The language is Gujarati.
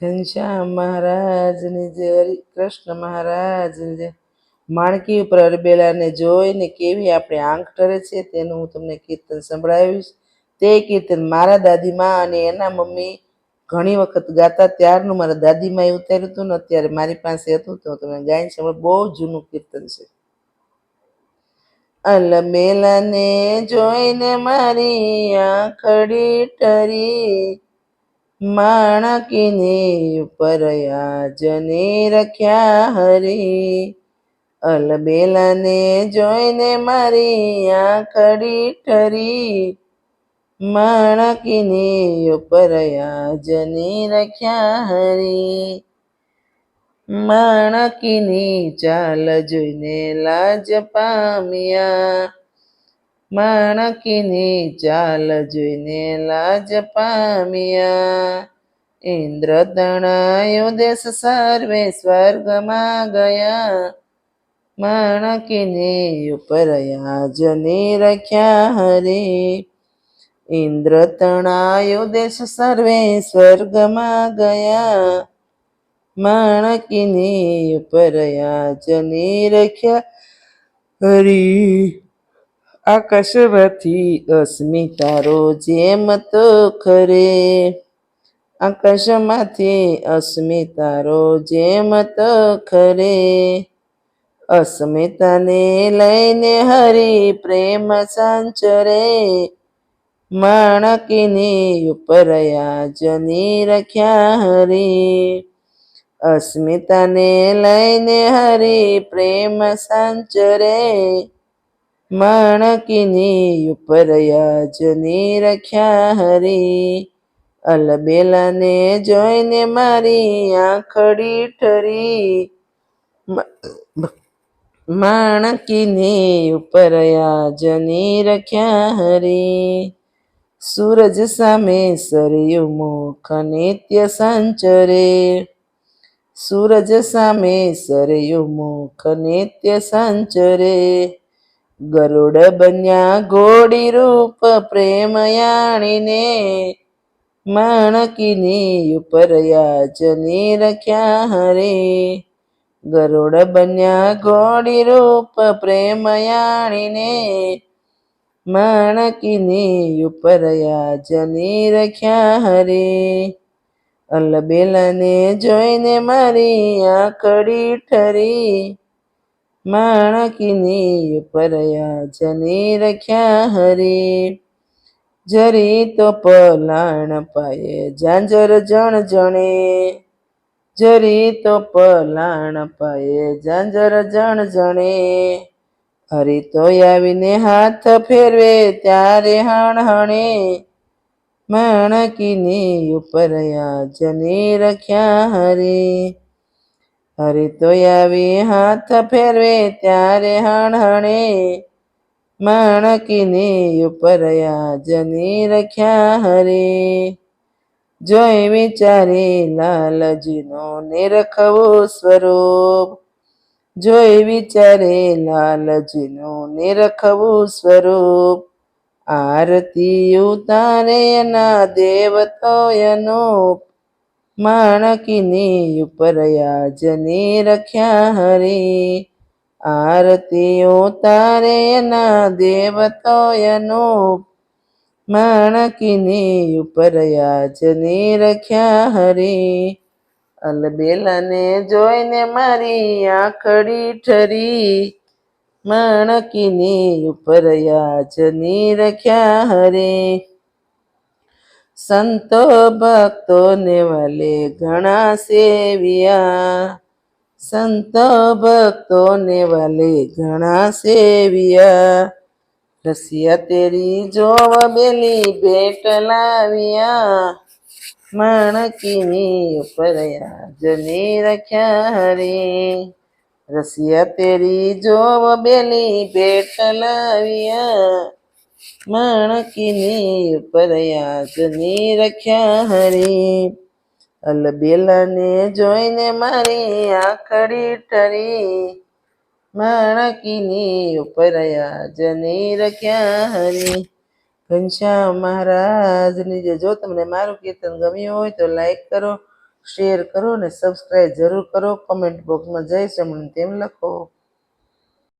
ઘનશ્યામ મહારાજની જય, હરિકૃષ્ણ મહારાજની જય. માણકી ઉપર અરબેલાને જોઈને કેવી આપણે આંખ ટરે છે તેનું હું તમને કીર્તન સંભળાવીશ. તે કીર્તન મારા દાદીમાં અને એના મમ્મી ઘણી વખત ગાતા, ત્યારનું મારા દાદીમાં એ ઉતાર્યું હતું ને અત્યારે મારી પાસે હતું તો તમે ગાઈને સંભળાવ બહુ જૂનું કીર્તન છે. અલમેલાને જોઈને મારી આંખડી ઠરી માણકીને ઉપરયા જને રખ્યા હરી. અલબેલાને જોઈને મારી આંખડી ઠરી. માણકીને ઉપરયા જને રખ્યા હરી. માણકીની ચાલ જોઈને લાજ પામ્યા. માણકીની ચાલ જોઈને લાજ પામ્યા. ઇન્દ્ર તણાયો દેશ સર્વે સ્વર્ગમાં ગયા. માણકીની ઉપર જની રખ્યા હરે. ઇન્દ્ર તણાયો દેશ સર્વે સ્વર્ગમાં ગયા. માણકીની ઉપર જની રખ્યા હરી. આકાશમાંથી અસ્મિતારો જેમ તો ખરે. આકાશમાંથી અસ્મિતારો જેમ તો ખરે. અસ્મિતાને લઈને હરી પ્રેમ સંચરે. માણકીની ઉપરયા જની રખ્યા હરી. અસ્મિતાને લઈને હરી પ્રેમ સંચરે. માણકીની ઉપર યાજની રખ્યા હરી, અલબેલાને જોઈને મારી આંખડી ઠરી. માણકીની ઉપર યાજની રખ્યા હરી, સૂરજ સામે સરયું મુખ નિત્ય સંચરે. સૂરજ સામે સરયું મુખ નિત્ય સંચરે. ગરુડ બન્યા ઘોડી રૂપ પ્રેમયાણીને, માણકીની ઉપર યાચની રખ્યા હરે. ગરુડ બન્યા ઘોડી રૂપ પ્રેમયાણીને, માણકીની ઉપર યાચની રખ્યા હરે. અલબેલાને જોઈને મારી આંખડી ઠરી માણકીની ઉપરયા યાજની રખ્યા હરી. જરી તો પલાણ પાયે ઝાંઝર જણ જણે. જરી તો પલાણ પાયે ઝાંઝર જણ જણે. હરી તો આવીને હાથ ફેરવે ત્યારે હણ હણે. માણકીની ઉપરયા યાજની રખ્યા હરી. હરી તો આવી હાથ ફેરવે ત્યારે હણહણે માણકીને ઉપર યાજની રખ્યા હરે. જોઈ વિચારી લાલજીનો નિરખવું સ્વરૂપ. જોઈ વિચારે લાલજીનું નિરખવું સ્વરૂપ. આરતી ઉતારે એના દેવતોયનું માણકીની ઉપર યાજની રખ્યા હરે. આરતીઓ ઉતારે એના દેવતોયનું માણકીની ઉપર યાજની રખ્યા હરે. અલબેલાને જોઈને મારી આંખડી ઠરી. માણકીની ઉપર યાજની રખ્યા હરે. સંતો ભક્તોને વલે ઘણા સેવિયા. સંતો ભક્તોને વલે ઘણા સેવિયા. રસિયા તેરી જોવ બેલી ભેટ લાવ્યા. માણકીની ઉપર જની રખ્યા હરી. રસિયા તેરી જોવ બેલી ભેટ લાવ્યા. માણકીની ઉપર યાજની રખ્યા હરી. અલ બેલાને જોઈને મારી આંખડી ઠરી માણકીની ઉપર યાજની રખ્યા હરી. ઘનશ્યામ મહારાજની જે જો તમને મારું કીર્તન ગમ્યું હોય તો લાઈક કરો, શેર કરો ને સબસ્ક્રાઈબ જરૂર કરો. કમેન્ટ બોક્સમાં જય શ્રમણ તેમ લખો.